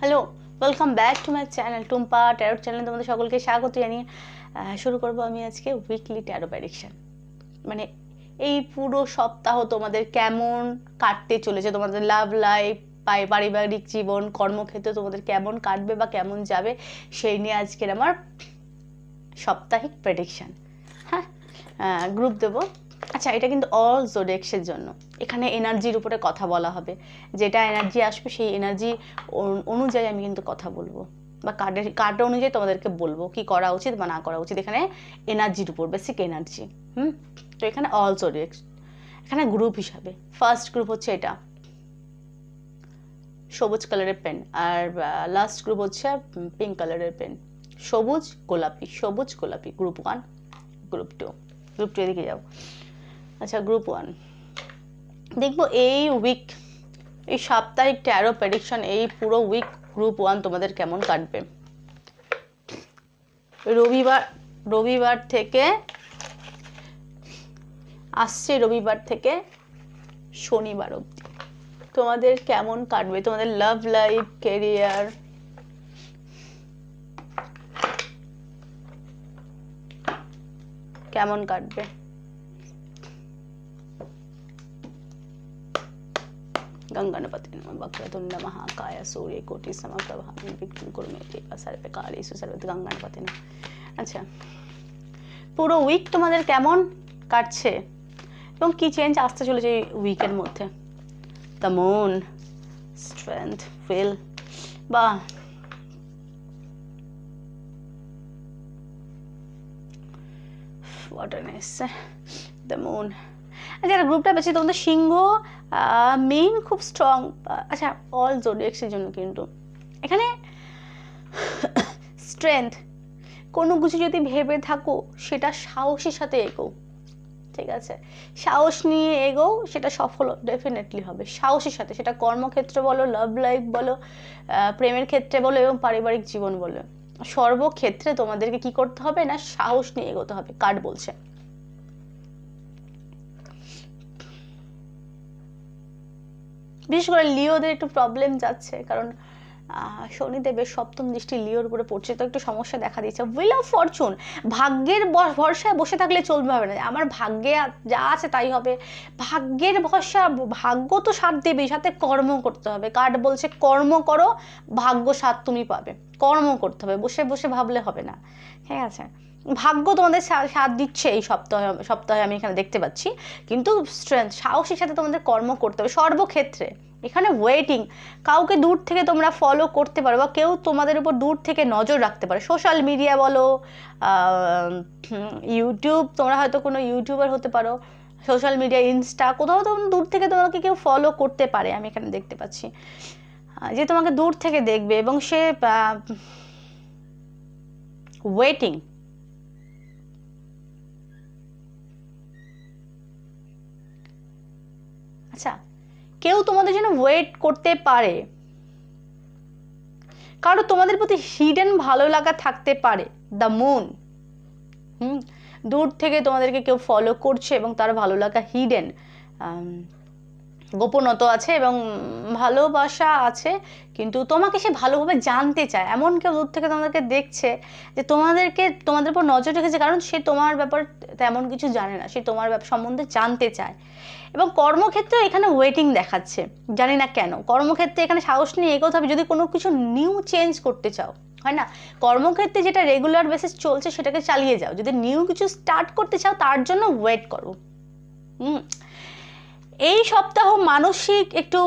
Hello welcome back to my channel Tumpa tarot channel তোমাদের সকলকে স্বাগত জানিয়ে শুরু করব আমি আজকে উইকলি ট্যারো প্যাডিকশন মানে এই পুরো সপ্তাহ তোমাদের কেমন কাটতে চলেছে, তোমাদের লাভ লাইফ পারিবারিক জীবন, কর্মক্ষেত্রে তোমাদের কেমন কাটবে বা কেমন যাবে, সেই নিয়ে আজকের আমার সাপ্তাহিক প্রেডিকশন হ্যাঁ গ্রুপ দেবো। আচ্ছা এটা কিন্তু অল জোডেক্সের জন্য। এখানে এনার্জির উপরে কথা বলা হবে। যেটা এনার্জি আসবে, সেই এনার্জি অনুযায়ী আমি কিন্তু কথা বলব। বা কার্ডের কার্ড অনুযায়ী তোমাদেরকে বলব, কি করা উচিত বা না করা উচিত। এখানে এনার্জির উপর বেসিক এনার্জি হুম? তো এখানে অল জোডেক্স এখানে গ্রুপ হিসাবে। ফার্স্ট গ্রুপ হচ্ছে এটা। সবুজ কালারের পেন আর লাস্ট গ্রুপ হচ্ছে পিঙ্ক কালারের পেন সবুজ গোলাপি সবুজ গোলাপি group one group two group two এদিকে যাও আচ্ছা গ্রুপ ওয়ান দেখব এই উইক এই সাপ্তাহিক ট্যারো প্রেডিকশন এই পুরো উইক গ্রুপ ওয়ান তোমাদের কেমন কাটবে? রবিবার রবিবার থেকে আসছে রবিবার থেকে শনিবার অবধি। তোমাদের কেমন কাটবে? তোমাদের লাভ লাইফ কেরিয়ার কেমন কাটবে? गंगणपति नमः वक्रतुंड महाकाय सूर्य कोटि समप्रभा विघ्न कुरु मे देव सर्वे कालेषु सर्वदा গঙ্গণপতি না আচ্ছা পুরো উইক তোমাদের কেমন কাটছে এবং কি চেঞ্জ আসতে চলেছে এই উইকের মধ্যে দ্য মুন স্ট্রেংথ ফিল বা what an essay the moon যারা গ্রুপটা বেশি তোমাদের সিংহ মেইন খুব স্ট্রং আচ্ছা অল জোডিয়াক্সের জন্য কিন্তু। এখানে স্ট্রেংথ কোনো কিছু যদি ভেবে থাকো, সেটা সাহসের সাথে এগো ঠিক আছে? সাহস নিয়ে এগো সেটা সফল ডেফিনেটলি হবে। সাহসের সাথে, সেটা কর্মক্ষেত্র বলো লাভ লাইফ বলো প্রেমের ক্ষেত্রে বলো এবং পারিবারিক জীবন বলো। সর্বক্ষেত্রে তোমাদেরকে কি করতে হবে না, সাহস নিয়ে এগোতে হবে, কার্ড বলছে। বিশেষ করে লিওদের একটু প্রবলেম যাচ্ছে, কারণ শনিদেবের সপ্তম দৃষ্টি লিওর উপরে পড়ছে, তো একটু সমস্যা দেখা দিচ্ছে উইল অফ ফরচুন ভাগ্যের ভরসায় বসে থাকলে চলবে হবে না। আমার ভাগ্যে যা আছে তাই হবে। ভাগ্যের ভরসা, ভাগ্য তো সাথ দেবে সাথে কর্ম করতে হবে। কার্ড বলছে, কর্ম করো, ভাগ্য সাথ তুমি পাবে। কর্ম করতে হবে, বসে বসে ভাবলে হবে না। ঠিক আছে? ভাগ্য তোমাদের সাথ দিচ্ছে এই সপ্তাহে সপ্তাহে আমি এখানে দেখতে পাচ্ছি। কিন্তু স্ট্রেংথ সাহসের সাথে তোমাদের কর্ম করতে হবে সর্বক্ষেত্রে। এখানে ওয়েটিং কাউকে দূর থেকে তোমরা ফলো করতে পারো বা কেউ তোমাদের উপর দূর থেকে নজর রাখতে পারে। সোশ্যাল মিডিয়া বলো ইউটিউব তোমরা হয়তো কোনো ইউটিউবার হতে পারো সোশ্যাল মিডিয়া ইনস্টা কোথাও তো দূর থেকে তোমাকে কেউ ফলো করতে পারে, আমি এখানে দেখতে পাচ্ছি। যে তোমাকে দূর থেকে দেখবে এবং সে ওয়েটিং আচ্ছা কেউ তোমাদের জন্য ওয়েট করতে পারে। কারও তোমাদের প্রতি হিডেন ভালো লাগা থাকতে পারে দ্য মুন হুম, দূর থেকে তোমাদেরকে কেউ ফলো করছে এবং তার ভালো লাগা হিডেন গোপনত আছে এবং ভালোবাসা আছে, কিন্তু তোমাকে সে ভালোভাবে জানতে চায়। এমন কেউ দূর থেকে তোমাদেরকে দেখছে যে তোমাদেরকে, তোমাদের উপর নজর রেখেছে, কারণ সে তোমার ব্যাপার তেমন কিছু জানে না, সে তোমার ব্যাপার সম্বন্ধে জানতে চায়। এবং কর্মক্ষেত্রে এখানে ওয়েটিং দেখাচ্ছে, জানি না কেন। কর্মক্ষেত্রে এখানে সাহস নিয়ে এগোতে হবে, যদি কোনো কিছু নিউ চেঞ্জ করতে চাও, হয় না? কর্মক্ষেত্রে যেটা রেগুলার বেসিস চলছে, সেটাকে চালিয়ে যাও। যদি নিউ কিছু স্টার্ট করতে চাও, তার জন্য ওয়েট করো। হুম? এই সপ্তাহ মানসিক একটু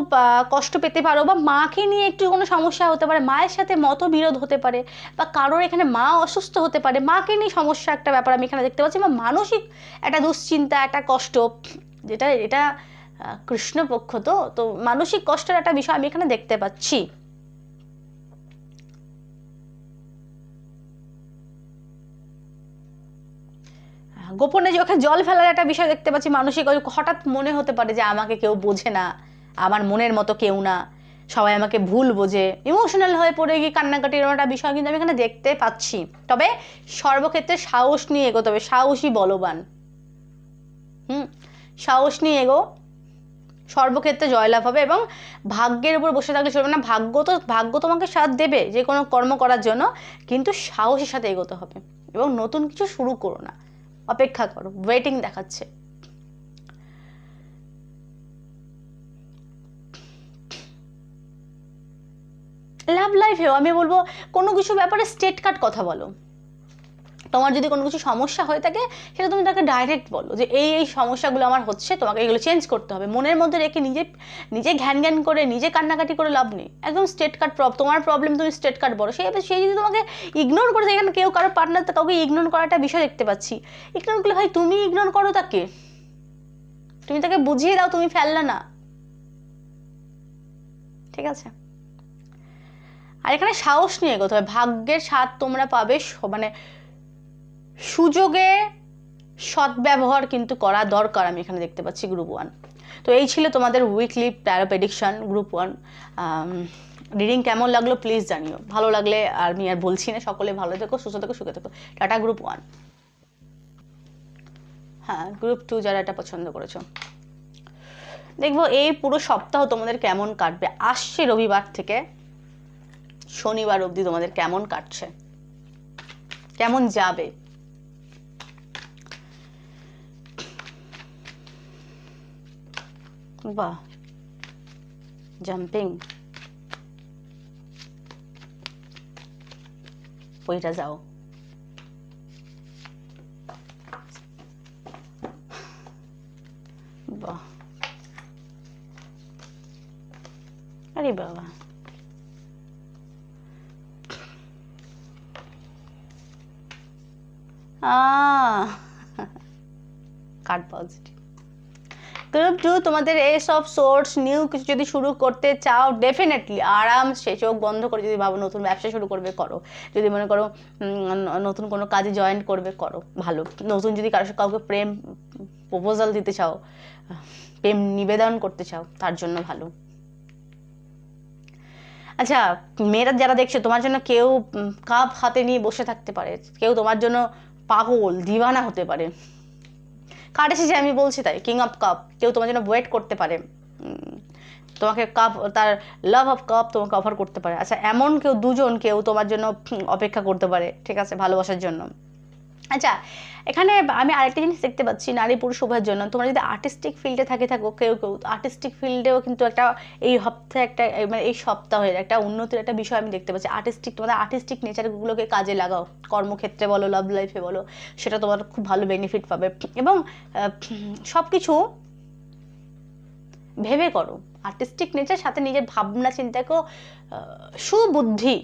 কষ্ট পেতে পারো বা মাকে নিয়ে একটু কোনো সমস্যা হতে পারে, মায়ের সাথে মতবিরোধ হতে পারে বা কারোর এখানে মা অসুস্থ হতে পারে, মাকে নিয়ে সমস্যা একটা ব্যাপার আমি এখানে দেখতে পাচ্ছি বা মানসিক একটা দুশ্চিন্তা, একটা কষ্ট, যেটা, এটা কৃষ্ণপক্ষ তো তো মানসিক কষ্টের একটা বিষয় আমি এখানে দেখতে পাচ্ছি। গোপনে চোখে জল ফেলার একটা বিষয় দেখতে পাচ্ছি, মানসিক ওই হঠাৎ মনে হতে পারে যে আমাকে কেউ বোঝে না, আমার মনের মতো কেউ না, সবাই আমাকে ভুল বোঝে। ইমোশনাল হয়ে পড়ে গিয়ে কান্নাকাটি এরকম একটা বিষয় কিন্তু আমি এখানে দেখতে পাচ্ছি। তবে সর্বক্ষেত্রে সাহস নিয়ে এগোতে হবে, সাহসী বলবান। হুম, সাহস নিয়ে এগো। সর্বক্ষেত্রে জয়লাভ হবে এবং ভাগ্যের উপর বসে থাকলে চলবে না। ভাগ্য তো, ভাগ্য তোমাকে সাথ দেবে যে কোনো কর্ম করার জন্য, কিন্তু সাহসের সাথে এগোতে হবে এবং নতুন কিছু শুরু করো না। অপেক্ষা করো ওয়েটিং দেখাচ্ছে। লাভ লাইফেও আমি বলব কোনো কিছু ব্যাপারে স্টেট কাট কথা বলো। তোমার যদি কোনো কিছু সমস্যা হয়ে থাকে, সেটা তুমি তাকে ডাইরেক্ট বলো যে এই এই সমস্যাগুলো আমার হচ্ছে, তোমাকে এগুলো চেঞ্জ করতে হবে। মনের মধ্যে রেখে নিজে নিজে ঘ্যান ঘ্যান করে, নিজে কান্নাকাটি করে লাভ নেই। একদম স্টেট কার্ড তোমার প্রবলেম তুমি স্টেট কার্ড বলো। সেই সেই যদি তোমাকে ইগনোর করে এখানে কেউ কারও পার্টনার কাউকে ইগনোর করাটা বিষয় দেখতে পাচ্ছি। ইগনোর করলে ভাই তুমি ইগনোর করো তাকে। তুমি তাকে বুঝিয়ে দাও, তুমি ফেললে না। ঠিক আছে? আর এখানে সাহস নিয়ে এগোতে হবে। ভাগ্যের স্বাদ তোমরা পাবে মানে সুযোগে সদ্ব্যবহার কিন্তু করা দরকার আমি এখানে দেখতে পাচ্ছি গ্রুপ ওয়ান তো এই ছিল তোমাদের weekly tarot prediction group one reading কেমন লাগল প্লিজ জানিও। ভালো লাগলে আর আমি আর বলছি না। সকলে ভালো থেকো, সুস্থ থেকো, সুখে থেকো। টাটা গ্রুপ ওয়ান হ্যাঁ গ্রুপ টু যারা এটা পছন্দ করেছ। দেখব এই পুরো সপ্তাহ তোমাদের কেমন কাটবে। আসছে রবিবার থেকে। শনিবার অবধি তোমাদের কেমন কাটছে। কেমন যাবে? বাহ জাম্পিং ওইটা যাও বাহ আরে বাবা আহ কার্ড পজিটিভ টু তোমাদের এসব সোর্স নিউ কিছু যদি শুরু করতে চাও ডেফিনেটলি আরাম সে চোখ বন্ধ করে যদি ভাবো নতুন ব্যবসা শুরু করবে, করো। যদি মনে করো নতুন কোনো কাজে জয়েন করবে, করো। ভালো। নতুন যদি সাথে কাউকে প্রেম প্রপোজাল দিতে চাও, প্রেম নিবেদন করতে চাও, তার জন্য ভালো। আচ্ছা মেয়েরা যারা দেখছে, তোমার জন্য কেউ কাপ হাতে নিয়ে বসে থাকতে পারে। কেউ তোমার জন্য পাগল দিওয়ানা হতে পারে। কার্ড এসেছে, আমি বলছি তাই কিং অফ কাপ কেউ তোমার জন্য ওয়েট করতে পারে। তোমাকে কাপ তার লাভ অফ কাপ তোমাকে অফার করতে পারে। আচ্ছা এমন কেউ, দুজন কেউ তোমার জন্য অপেক্ষা করতে পারে, ঠিক আছে, ভালোবাসার জন্য। আচ্ছা এখানে আমি আরেকটা জিনিস দেখতে পাচ্ছি নারী পুরুষ উভয়ের জন্য। তোমরা যদি আর্টিস্টিক ফিল্ডে থাকে, থাকো কেউ কেউ আর্টিস্টিক ফিল্ডেও কিন্তু একটা এই সপ্তাহে একটা মানে এই সপ্তাহের একটা উন্নতির একটা বিষয় আমি দেখতে পাচ্ছি। আর্টিস্টিক তোমাদের আর্টিস্টিক নেচারগুলোকে কাজে লাগাও। কর্মক্ষেত্রে বলো লাভ লাইফে বলো, সেটা তোমার খুব ভালো বেনিফিট পাবে। এবং সব কিছু ভেবে করো। আর্টিস্টিক নেচার সাথে নিজের ভাবনা চিন্তাকেও সুবুদ্ধি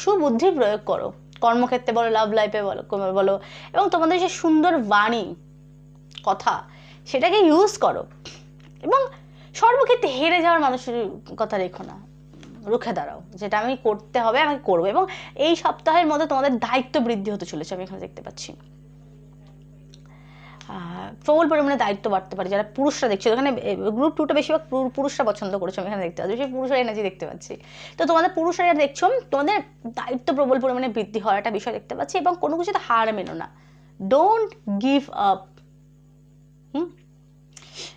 সুবুদ্ধি প্রয়োগ করো। কর্মক্ষেত্রে বলো লাভ লাইফে বলো বলো, এবং তোমাদের যে সুন্দর বাণী, কথা, সেটাকে ইউজ করো। এবং সর্বক্ষেত্রে হেরে যাওয়ার মানুষের কথা রেখো না। রুখে দাঁড়াও, যেটা আমি করতে হবে, আমি করব। এবং এই সপ্তাহের মধ্যে তোমাদের দায়িত্ব বৃদ্ধি হতে চলেছে, আমি এখানে দেখতে পাচ্ছি। প্রবল পরিমাণে দায়িত্ব বাড়তে পারে, যারা পুরুষরা দেখছ। এখানে গ্রুপ টুটা বেশিরভাগ পুরু- পুরুষরা পছন্দ করেছ এখানে দেখতে পাচ্ছি। সেই পুরুষের এনার্জি দেখতে পাচ্ছি। তো তোমাদের পুরুষরা দেখছ, তোমাদের দায়িত্ব প্রবল পরিমাণে বৃদ্ধি হওয়ার একটা বিষয় দেখতে পাচ্ছি, এবং কোনো কিছুতে হার মেনো না। Don't give up hmm?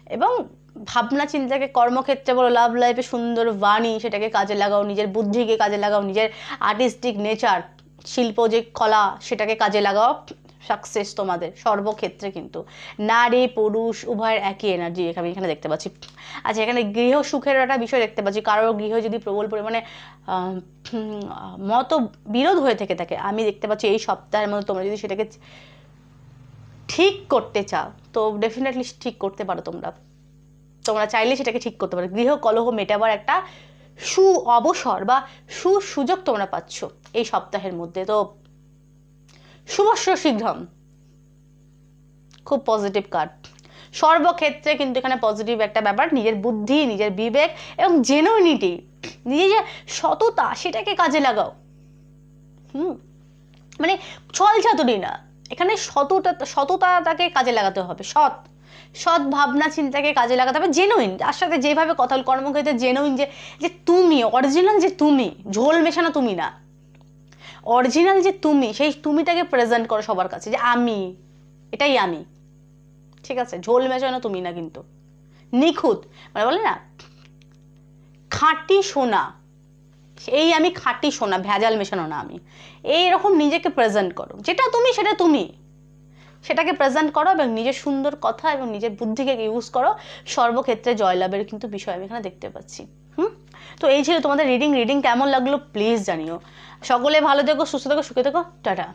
এবং ভাবনা চিন্তাকে কর্মক্ষেত্রে বলো লাভ লাইফে সুন্দর বাণী, সেটাকে কাজে লাগাও, নিজের বুদ্ধিকে কাজে লাগাও, নিজের আর্টিস্টিক নেচার শিল্প যে কলা, সেটাকে কাজে লাগাও। সাকসেস তোমাদের, সর্বক্ষেত্রে কিন্তু। নারী, পুরুষ, উভয়ের একই এনার্জি আমি এখানে দেখতে পাচ্ছি। আচ্ছা এখানে গৃহ সুখের একটা বিষয় দেখতে পাচ্ছি। কারোর গৃহ যদি প্রবল পরিমাণে মত বিরোধ হয়ে থেকে থাকে, আমি দেখতে পাচ্ছি এই সপ্তাহের মধ্যে তোমরা যদি সেটাকে ঠিক করতে চাও, তো ডেফিনেটলি ঠিক করতে পারো তোমরা। তোমরা চাইলে সেটাকে ঠিক করতে পারো। গৃহ কলহ মেটাবার একটা সু অবসর বা সুসুযোগ তোমরা পাচ্ছ এই সপ্তাহের মধ্যে। তো শুভস্য শীঘ্রম খুব পজিটিভ কার্ড সর্বক্ষেত্রে কিন্তু এখানে পজিটিভ একটা ব্যাপার, নিজের বুদ্ধি, নিজের বিবেক এবং জেনুইনিটি নিজের যে সততা, সেটাকে কাজে লাগাও। হুম? মানে ছল চাতুরি না। এখানে সততা, সততাটাকে কাজে লাগাতে হবে, সৎ। সৎ ভাবনা চিন্তাকে কাজে লাগাতে হবে জেনুইন তার সাথে যেভাবে কথা কর্মক্ষেত্রে জেনুইন যে যে তুমি অরিজিনাল যে তুমি, ঝোল মেশানো তুমি না। অরিজিনাল যে তুমি, সেই তুমিটাকে প্রেজেন্ট করো সবার কাছে যে আমি, এটাই আমি। ঠিক আছে? ঝোল মেশানো তুমি না কিন্তু। নিখুঁত। মানে বলে না, খাঁটি সোনা। এই আমি খাঁটি সোনা, ভেজাল মেশানো না আমি। এইরকম নিজেকে প্রেজেন্ট করো। যেটা তুমি, সেটা তুমি। সেটাকে প্রেজেন্ট করো এবং নিজের সুন্দর কথা এবং নিজের বুদ্ধিকে ইউজ করো। সর্বক্ষেত্রে জয়লাভের কিন্তু বিষয় আমি এখানে দেখতে পাচ্ছি। হুম? তো এই ছিল তোমাদের রিডিং রিডিং কেমন লাগল প্লিজ জানিও। সকলে ভালো থেকো সুস্থ থেকো সুখে থেকো টাটা।